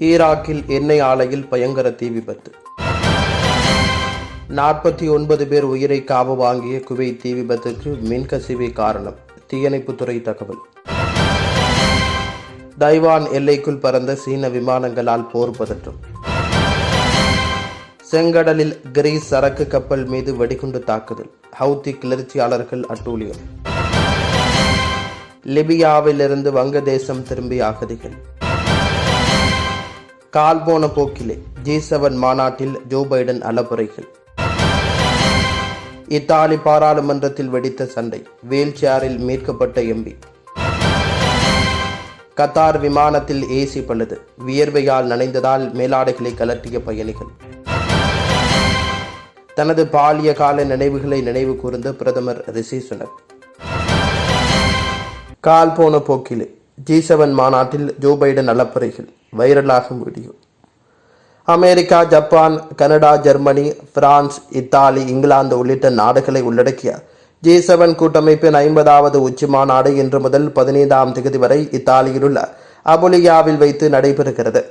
ஈராக்கில் எண்ணெய் ஆலையில் பயங்கர தீ விபத்து. நாற்பத்தி ஒன்பது பேர் உயிரை காவு வாங்கிய குவைத் தீ விபத்துக்கு மின்கசிவே காரணம். தீயணைப்புத்துறை தகவல். தைவான் எல்லைக்குள் பறந்த சீன விமானங்களால் போர் பதற்றம். செங்கடலில் கிரீஸ் சரக்கு கப்பல் மீது வெடிகுண்டு தாக்குதல். ஹவுத்தி கிளர்ச்சியாளர்கள் அட்டூழியம். லிபியாவிலிருந்து வங்கதேசம் திரும்பிய அகதிகள். கால் போன போக்கிலே ஜி செவன் மாநாட்டில் ஜோ பைடன் அலப்புரைகள் இத்தாலி பாராளுமன்றத்தில் வெடித்த சண்டை வீல் சேரில் மீட்கப்பட்ட எம்பி. கத்தார் விமானத்தில் ஏசி பழுது வியர்வையால் நனைந்ததால் மேலாடைகளை கலட்டிய பயணிகள். தனது பாலிய கால நினைவுகளை நினைவு கூர்ந்த பிரதமர் ரிஷி சுனக். கால் போன போக்கிலே ஜி செவன் மாநாட்டில் ஜோ பைடன் அலப்பறைகள் வைரலாகும் video. America Japan Canada Germany France Italy England உள்ளிட்ட நாடுகளை உள்ளடக்கிய ஜி செவன் கூட்டமைப்பின் ஐம்பதாவது உச்சி மாநாடு இன்று முதல் பதினைந்தாம் தேதி வரை இத்தாலியில் உள்ள அபுலியாவில் வைத்து நடைபெறுகிறது.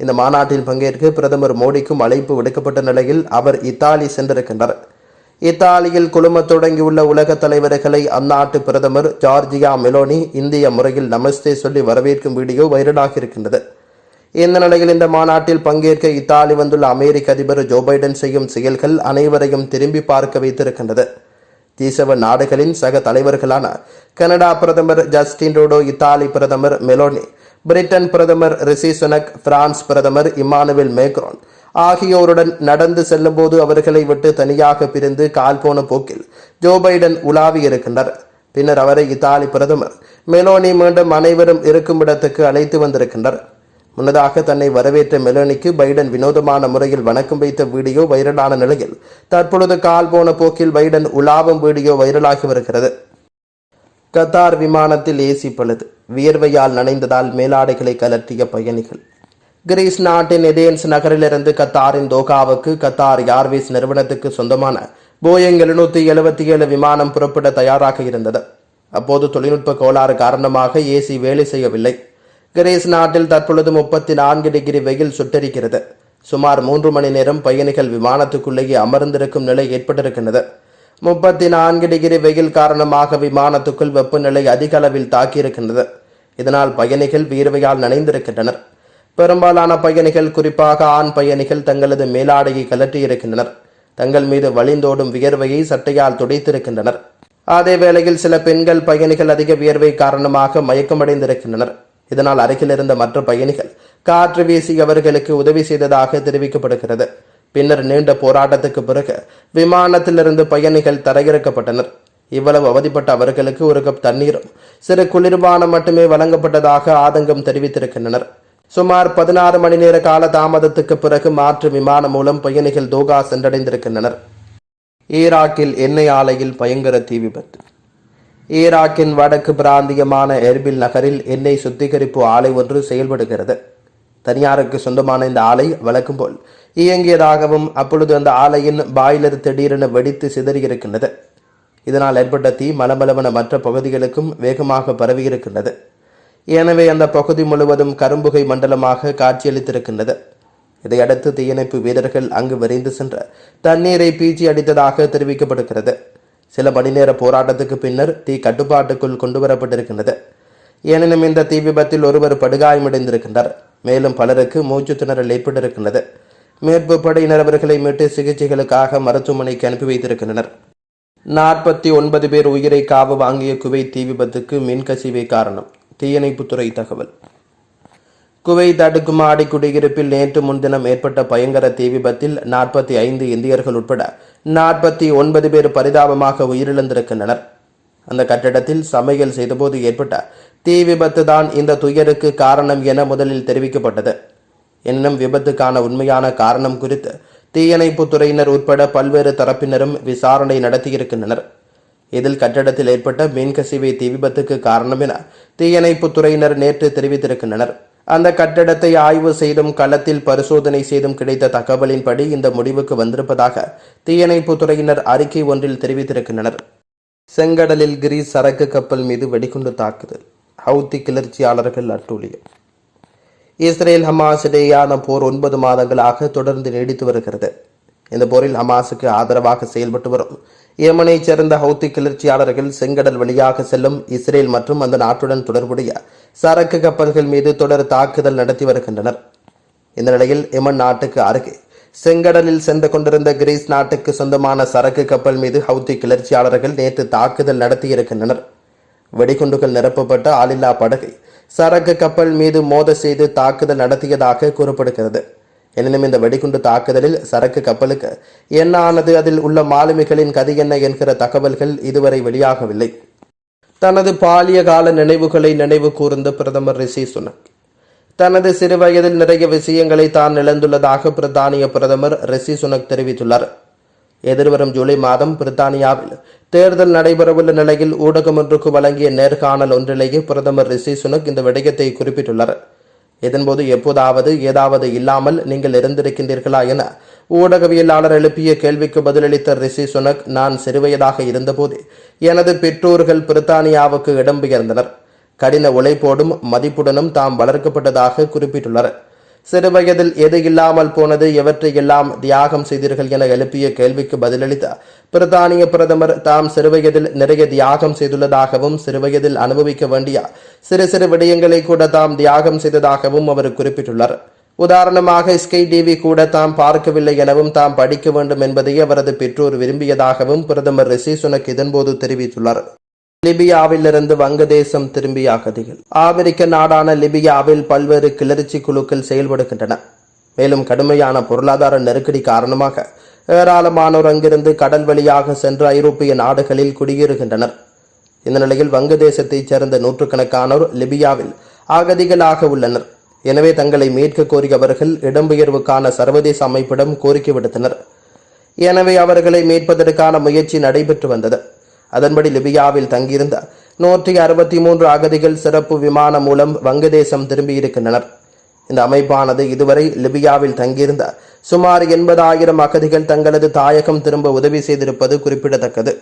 இந்த மாநாட்டில் பங்கேற்க பிரதமர் மோடிக்கும் அழைப்பு விடுக்கப்பட்ட நிலையில் அவர் இத்தாலி சென்றிருக்கின்றார் இத்தாலியில் குழுமத் தொடங்கியுள்ள உலக தலைவர்களை அந்நாட்டு பிரதமர் ஜார்ஜியா மெலோனி இந்திய முறையில் நமஸ்தே சொல்லி வரவேற்கும் வீடியோ வைரலாக இருக்கின்றது. இந்த நிலையில் இந்த மாநாட்டில் பங்கேற்க இத்தாலி வந்துள்ள அமெரிக்க அதிபர் ஜோ பைடன் செய்யும் செயல்கள் அனைவரையும் திரும்பி பார்க்க வைத்திருக்கின்றது. தீசவ நாடுகளின் சக தலைவர்களான கனடா பிரதமர் ஜஸ்டின் ரோடோ இத்தாலி பிரதமர் மெலோனி பிரிட்டன் பிரதமர் ரிசி சுனக் பிரான்ஸ் பிரதமர் இமானுவேல் மேக்ரோன் ஆகியோருடன் நடந்து செல்லும்போது அவர்களை விட்டு தனியாக பிரிந்து கால் போன போக்கில் ஜோ பைடன் உலாவி இருக்கின்றார். பின்னர் அவரை இத்தாலி பிரதமர் மெலோனி மீண்டும் அனைவரும் இருக்கும் இடத்துக்கு அழைத்து வந்திருக்கின்றார். முன்னதாக தன்னை வரவேற்ற மெலோனிக்கு பைடன் வினோதமான முறையில் வணக்கம் வைத்த வீடியோ வைரலான நிலையில் தற்பொழுது கால் போன போக்கில் பைடன் உலாவும் வீடியோ வைரலாகி வருகிறது. கத்தார் விமானத்தில் ஏசி பழுது. வியர்வையால் நனைந்ததால் மேலாடைகளை கலற்றிய பயணிகள் கிரீஸ் நாட்டின் எதேன்ஸ் நகரிலிருந்து கத்தாரின் தோகாவுக்கு கத்தார் ஏர்வேஸ் நிறுவனத்துக்கு சொந்தமான போயிங் எழுநூத்தி எழுபத்தி ஏழு விமானம் புறப்பட தயாராக இருந்தது. அப்போது தொழில்நுட்ப கோளாறு காரணமாக ஏசி வேலை செய்யவில்லை. கிரீஸ் நாட்டில் தற்பொழுது முப்பத்தி நான்கு டிகிரி வெயில் சுட்டரிக்கிறது. சுமார் மூன்று மணி நேரம் பயணிகள் விமானத்துக்குள்ளேயே அமர்ந்திருக்கும் நிலை ஏற்பட்டிருக்கின்றது. முப்பத்தி நான்கு டிகிரி வெயில் காரணமாக விமானத்துக்குள் வெப்பநிலை அதிக அளவில் தாக்கியிருக்கின்றது. இதனால் பயணிகள் வியர்வையால் நனைந்திருக்கின்றனர். பெரும்பாலான பயணிகள் குறிப்பாக ஆண் பயணிகள் தங்களது மேலாடையை கலற்றியிருக்கின்றனர் தங்கள் மீது வழிந்தோடும் வியர்வையை சட்டையால் துடைத்திருக்கின்றனர். அதே வேளையில் சில பெண்கள் பயணிகள் அதிக வியர்வை காரணமாக மயக்கமடைந்திருக்கின்றனர். இதனால் அருகில் இருந்த மற்ற பயணிகள் காற்று வீசி அவர்களுக்கு உதவி செய்ததாக தெரிவிக்கப்படுகிறது. பின்னர் நீண்ட போராட்டத்துக்கு பிறகு விமானத்திலிருந்து பயணிகள் தரையிறக்கப்பட்டனர். இவ்வளவு அவதிப்பட்ட அவர்களுக்கு ஒரு கப் தண்ணீரும் சிறு குளிர்பானம் மட்டுமே வழங்கப்பட்டதாக ஆதங்கம் தெரிவித்திருக்கின்றனர். சுமார் பதினாறு மணி நேர கால தாமதத்துக்கு பிறகு மாற்று விமானம் மூலம் பயணிகள் தோகா சென்றடைந்திருக்கின்றனர். ஈராக்கில் எண்ணெய் ஆலையில் பயங்கர தீ விபத்து. ஈராக்கின் வடக்கு பிராந்தியமான எர்பில் நகரில் எண்ணெய் சுத்திகரிப்பு ஆலை ஒன்று செயல்படுகிறது. தனியாருக்கு சொந்தமான இந்த ஆலை வழக்கம் போல் இயங்கியதாகவும் அப்பொழுது அந்த ஆலையின் பாய்லர் திடீரென வெடித்து சிதறியிருக்கின்றது. இதனால் ஏற்பட்ட தீ மலமளவன மற்ற பகுதிகளுக்கும் வேகமாக பரவியிருக்கின்றது. எனவே அந்த பகுதி முழுவதும் கரும்புகை மண்டலமாக காட்சியளித்திருக்கின்றது. இதையடுத்து தீயணைப்பு வீரர்கள் அங்கு விரைந்து சென்ற தண்ணீரை பீச்சி அடித்ததாக தெரிவிக்கப்படுகிறது. சில மணி நேர போராட்டத்துக்கு பின்னர் தீ கட்டுப்பாட்டுக்குள் கொண்டுவரப்பட்டிருக்கின்றது. எனினும் இந்த தீ விபத்தில் ஒருவர் படுகாயமடைந்திருக்கின்றார். மேலும் பலருக்கு மூச்சு திணறல் ஏற்பட்டிருக்கின்றது. மீட்பு படையினர் அவர்களை மீட்டு சிகிச்சைகளுக்காக மருத்துவமனைக்கு அனுப்பி வைத்திருக்கின்றனர். நாற்பத்தி ஒன்பது பேர் உயிரை காவு வாங்கிய குவைத் தீ விபத்துக்கு மின்கசிவே காரணம். தீயணைப்புத்துறை தகவல். குவைத் அடுக்குமாடி குடியிருப்பில் நேற்று முன்தினம் ஏற்பட்ட பயங்கர தீ விபத்தில் நாற்பத்தி ஐந்து இந்தியர்கள் உட்பட நாற்பத்தி ஒன்பது பேர் பரிதாபமாக உயிரிழந்திருக்கின்றனர். அந்த கட்டிடத்தில் சமையல் செய்தபோது ஏற்பட்ட தீ விபத்து தான் இந்த துயருக்கு காரணம் என முதலில் தெரிவிக்கப்பட்டது. எனினும் விபத்துக்கான உண்மையான காரணம் குறித்து தீயணைப்புத் துறையினர் உட்பட பல்வேறு தரப்பினரும் விசாரணை நடத்தியிருக்கின்றனர். இதில் கட்டடத்தில் ஏற்பட்ட மின்கசிவை தீ விபத்துக்கு காரணம் என தீயணைப்புத் துறையினர் நேற்று தெரிவித்திருக்கின்றனர். அந்த கட்டடத்தை ஆய்வு செய்தும் களத்தில் பரிசோதனை செய்தும் கிடைத்த தகவலின்படி இந்த முடிவுக்கு வந்திருப்பதாக தீயணைப்புத் துறையினர் அறிக்கை ஒன்றில் தெரிவித்திருக்கின்றனர். செங்கடலில் கிரீஸ் சரக்கு கப்பல் மீது வெடிகுண்டு தாக்குதல். ஹவுத்தி கிளர்ச்சியாளர்கள் அட்டூழியம். இஸ்ரேல் ஹமாஸ் இடையேயான போர் ஒன்பது மாதங்களாக தொடர்ந்து நீடித்து வருகிறது. இந்த போரில் ஹமாஸுக்கு ஆதரவாக செயல்பட்டு வரும். ஏமனைச் சேர்ந்த ஹவுத்தி கிளர்ச்சியாளர்கள் செங்கடல் வழியாக செல்லும் இஸ்ரேல் மற்றும் அந்த நாட்டுடன் தொடர்புடைய சரக்கு கப்பல்கள் மீது தொடர் தாக்குதல் நடத்தி வருகின்றனர். இந்த நிலையில் எமன் நாட்டுக்கு அருகே செங்கடலில் சென்று கொண்டிருந்த கிரீஸ் நாட்டுக்கு சொந்தமான சரக்கு கப்பல் மீது ஹவுத்தி கிளர்ச்சியாளர்கள் நேற்று தாக்குதல் நடத்தியிருக்கின்றனர். வெடிகுண்டுகள் நிரப்பப்பட்ட ஆளில்லா படகை சரக்கு கப்பல் மீது மோத செய்து தாக்குதல் நடத்தியதாக கூறப்படுகிறது. எனினும் இந்த வெடிகுண்டு தாக்குதலில் சரக்கு கப்பலுக்கு என்ன ஆனது அதில் உள்ள மாலுமிகளின் கதி என்ன என்கிற தகவல்கள் இதுவரை வெளியாகவில்லை. தனது பாலிய கால நினைவுகளை நினைவு கூர்ந்த பிரதமர் ரிஷி சுனக். தனது சிறுவயதில் நிறைய விஷயங்களை தான் இழந்துள்ளதாக பிரித்தானிய பிரதமர் ரிஷி சுனக் தெரிவித்துள்ளார். எதிர்வரும் ஜூலை மாதம் பிரித்தானியாவில் தேர்தல் நடைபெறவுள்ள நிலையில் ஊடகம் ஒன்றுக்கு வழங்கிய நேர்காணல் ஒன்றிலேயே பிரதமர் ரிஷி சுனக் இந்த விடயத்தை குறிப்பிட்டுள்ளார். இதன்போது எப்போதாவது ஏதாவது இல்லாமல் நீங்கள் இருந்திருக்கின்றீர்களா என ஊடகவியலாளர் எழுப்பிய கேள்விக்கு பதிலளித்த ரிஷி சுனக் நான் சிறுவயதாக இருந்தபோது எனது பெற்றோர்கள் பிரித்தானியாவுக்கு இடம்பெயர்ந்தனர் கடின உழைப்போடும் மதிப்புடனும் தாம் வளர்க்கப்பட்டதாக குறிப்பிட்டுள்ளனர். சிறுவயதில் எது இல்லாமல் போனது எவற்றை எல்லாம் தியாகம் செய்தீர்கள் என எழுப்பிய கேள்விக்கு பதிலளித்த பிரித்தானிய பிரதமர் தாம் சிறுவயதில் நிறைய தியாகம் செய்துள்ளதாகவும் சிறுவயதில் அனுபவிக்க வேண்டிய சிறு சிறு விடயங்களை கூட தாம் தியாகம் செய்ததாகவும் அவர் குறிப்பிட்டுள்ளார். உதாரணமாக ஸ்கை டிவி கூட தாம் பார்க்கவில்லை எனவும் தாம் படிக்க வேண்டும் என்பதை அவரது பெற்றோர் விரும்பியதாகவும் பிரதமர் ரிஷி சுனக் இதன்போது தெரிவித்துள்ளார். லிபியாவிலிருந்து வங்கதேசம் திரும்பிய அகதிகள். ஆப்பிரிக்க நாடான லிபியாவில் பல்வேறு கிளர்ச்சி குழுக்கள் செயல்படுகின்றன. மேலும் கடுமையான பொருளாதார நெருக்கடி காரணமாக ஏராளமானோர் அங்கிருந்து கடல் வழியாக சென்று ஐரோப்பிய நாடுகளில் குடியேறுகின்றனர். இந்த நிலையில் வங்கதேசத்தைச் சேர்ந்த நூற்றுக்கணக்கானோர் லிபியாவில் அகதிகளாக உள்ளனர். எனவே தங்களை மீட்க கோரிய அவர்கள் இடம்பெயர்வுக்கான சர்வதேச அமைப்பிடம் கோரிக்கை விடுத்தனர். எனவே அவர்களை மீட்பதற்கான முயற்சி நடைபெற்று வந்தது. அதன்படி லிபியாவில் தங்கியிருந்த நூற்றி அறுபத்தி மூன்று அகதிகள் சிறப்பு விமானம் மூலம் வங்கதேசம் திரும்பியிருக்கின்றனர். இந்த அமைப்பானது இதுவரை லிபியாவில் தங்கியிருந்த சுமார் எண்பதாயிரம் அகதிகள் தங்களது தாயகம் திரும்ப உதவி செய்திருப்பது குறிப்பிடத்தக்கது.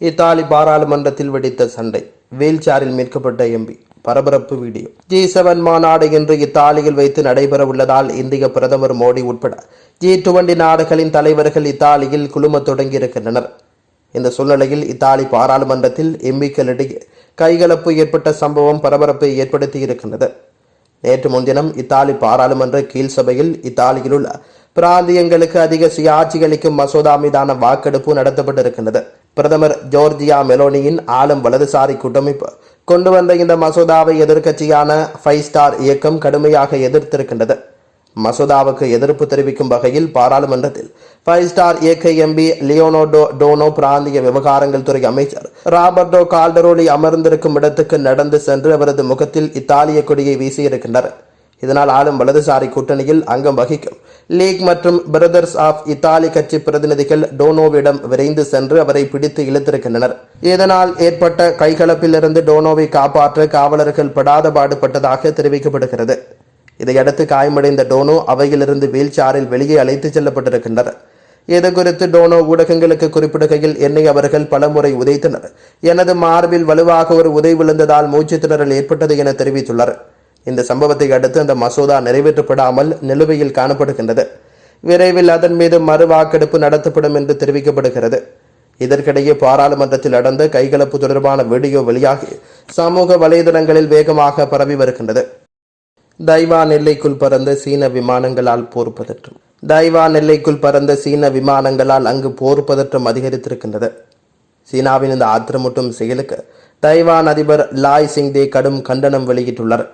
இத்தாலி பாராளுமன்றத்தில் வெடித்த சண்டை. வீல்சேரில் மீட்கப்பட்ட எம்பி பரபரப்பு வீடியோ. ஜி செவன் மாநாடு இன்று இத்தாலியில் வைத்து நடைபெற உள்ளதால் இந்திய பிரதமர் மோடி உட்பட ஜி டுவெண்டி நாடுகளின் தலைவர்கள் இத்தாலியில் குழுமத் தொடங்கியிருக்கின்றனர். இந்த சூழ்நிலையில் இத்தாலி பாராளுமன்றத்தில் எம்பிக்களிடையே கைகலப்பு ஏற்பட்ட சம்பவம் பரபரப்பை ஏற்படுத்தி இருக்கின்றது நேற்று முன்தினம் இத்தாலி பாராளுமன்ற கீழ் சபையில் இத்தாலியில் உள்ள பிராந்தியங்களுக்கு அதிக சுயாட்சி அளிக்கும் மசோதா மீதான வாக்கெடுப்பு நடத்தப்பட்டிருக்கின்றது. பிரதமர் ஜோர்ஜியா மெலோனியின் ஆளும் வலதுசாரி கூட்டமைப்பு கொண்டு வந்த இந்த மசோதாவை எதிர்க்கட்சியான ஃபைவ் ஸ்டார் இயக்கம் கடுமையாக எதிர்த்திருக்கின்றது. மசோதாவுக்கு எதிர்ப்பு தெரிவிக்கும் வகையில் பாராளுமன்றத்தில் ஃபைவ் ஸ்டார் இயக்க எம்பி லியோனோடோ டோனோ பிராந்திய விவகாரங்கள் துறை அமைச்சர் ராபர்டோ கால்டரோலி அமர்ந்திருக்கும் இடத்துக்கு நடந்து சென்று அவரது முகத்தில் இத்தாலிய கொடியை வீசியிருக்கின்றனர். இதனால் ஆளும் வலதுசாரி கூட்டணியில் அங்கம் வகிக்கும் லீக் மற்றும் பிரதர்ஸ் ஆஃப் இத்தாலி கட்சி பிரதிநிதிகள் டோனோவிடம் விரைந்து சென்று அவரை பிடித்து இழுத்திருக்கின்றனர். இதனால் ஏற்பட்ட கைகலப்பிலிருந்து டோனோவை காப்பாற்ற காவலர்கள் படாத பாடுபட்டதாக தெரிவிக்கப்படுகிறது. இதையடுத்து காயமடைந்த டோனோ அவையிலிருந்து வீல்சாரில் வெளியே அழைத்துச் செல்லப்பட்டிருக்கின்றனர். இது குறித்து டோனோ ஊடகங்களுக்கு குறிப்பிடுகையில் என்னை அவர்கள் பலமுறை உதைத்தனர். எனது மார்பில் வலுவாக ஒரு உதை விழுந்ததால் மூச்சு திணறல் ஏற்பட்டது என தெரிவித்துள்ளார் இந்த சம்பவத்தை அடுத்து அந்த மசோதா நிறைவேற்றப்படாமல் நிலுவையில் காணப்படுகின்றது. விரைவில் அதன் மீது மறு வாக்கெடுப்பு நடத்தப்படும் என்று தெரிவிக்கப்படுகிறது. இதற்கிடையே பாராளுமன்றத்தில் நடந்த கைகலப்பு தொடர்பான வீடியோ வெளியாகி சமூக வலைதளங்களில் வேகமாக பரவி வருகின்றது. தைவான் எல்லைக்குள் பறந்த சீன விமானங்களால் போர் பதற்றம் தைவான் எல்லைக்குள் பறந்த சீன விமானங்களால் அங்கு போர் பதற்றம் அதிகரித்திருக்கின்றது. சீனாவின் இந்த ஆத்திரமூட்டும் செயலுக்கு தைவான் அதிபர் லாய் சிங்தே கடும் கண்டனம் வெளியிட்டுள்ளார்.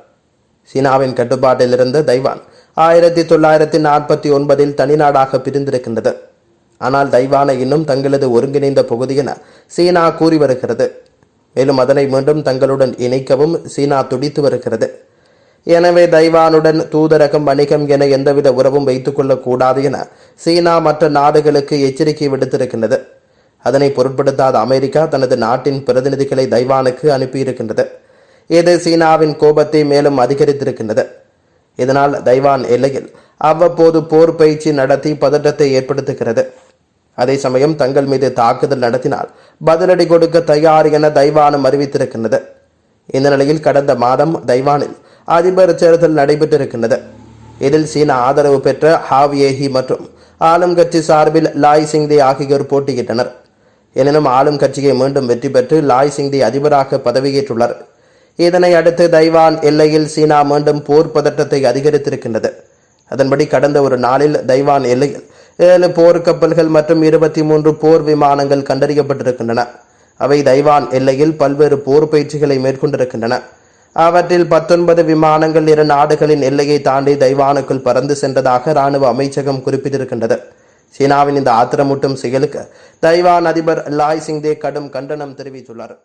சீனாவின் கட்டுப்பாட்டில் இருந்த தைவான் ஆயிரத்தி தொள்ளாயிரத்தி நாற்பத்தி ஒன்பதில் தனிநாடாக பிரிந்திருக்கின்றது. ஆனால் தைவானை இன்னும் தங்களது ஒருங்கிணைந்த பகுதி என சீனா கூறி வருகிறது. மேலும் அதனை மீண்டும் தங்களுடன் இணைக்கவும் சீனா துடித்து வருகிறது. எனவே தைவானுடன் தூதரகம் வணிகம் என எந்தவித உறவும் வைத்துக் கொள்ளக்கூடாது என சீனா மற்ற நாடுகளுக்கு எச்சரிக்கை விடுத்திருக்கின்றது. அதனை பொருட்படுத்தாத அமெரிக்கா தனது நாட்டின் பிரதிநிதிகளை தைவானுக்கு அனுப்பியிருக்கின்றது. இது சீனாவின் கோபத்தை மேலும் அதிகரித்திருக்கின்றது. இதனால் தைவான் எல்லையில் அவ்வப்போது போர் பயிற்சி நடத்தி பதற்றத்தை ஏற்படுத்துகிறது. அதே சமயம் தங்கள் மீது தாக்குதல் நடத்தினால் பதிலடி கொடுக்க தயார் என தைவானும் அறிவித்திருக்கின்றது. இந்த நிலையில் கடந்த மாதம் தைவானில் அதிபர் தேர்தல் நடைபெற்றிருக்கின்றது. இதில் சீனா ஆதரவு பெற்ற ஹாவ் ஏஹி மற்றும் ஆளும் கட்சி சார்பில் லாய் சிங்தே ஆகியோர் போட்டியிட்டனர். எனினும் ஆளும் கட்சியை மீண்டும் வெற்றி பெற்று லாய் சிங்தே அதிபராக பதவியேற்றுள்ளார். இதனை அடுத்து தைவான் எல்லையில் சீனா மீண்டும் போர் பதட்டத்தை அதிகரித்திருக்கின்றது. அதன்படி கடந்த ஒரு நாளில் தைவான் எல்லையில் ஏழு போர் கப்பல்கள் மற்றும் இருபத்தி மூன்று போர் விமானங்கள் கண்டறியப்பட்டிருக்கின்றன. அவை தைவான் எல்லையில் பல்வேறு போர் பயிற்சிகளை மேற்கொண்டிருக்கின்றன. அவற்றில் பத்தொன்பது விமானங்கள் இரு நாடுகளின் எல்லையை தாண்டி தைவானுக்குள் பறந்து சென்றதாக இராணுவ அமைச்சகம் குறிப்பிட்டிருக்கின்றது. சீனாவின் இந்த ஆத்திரமூட்டும் செயலுக்கு தைவான் அதிபர் லாய் சிங்தே கடும் கண்டனம் தெரிவித்துள்ளார்.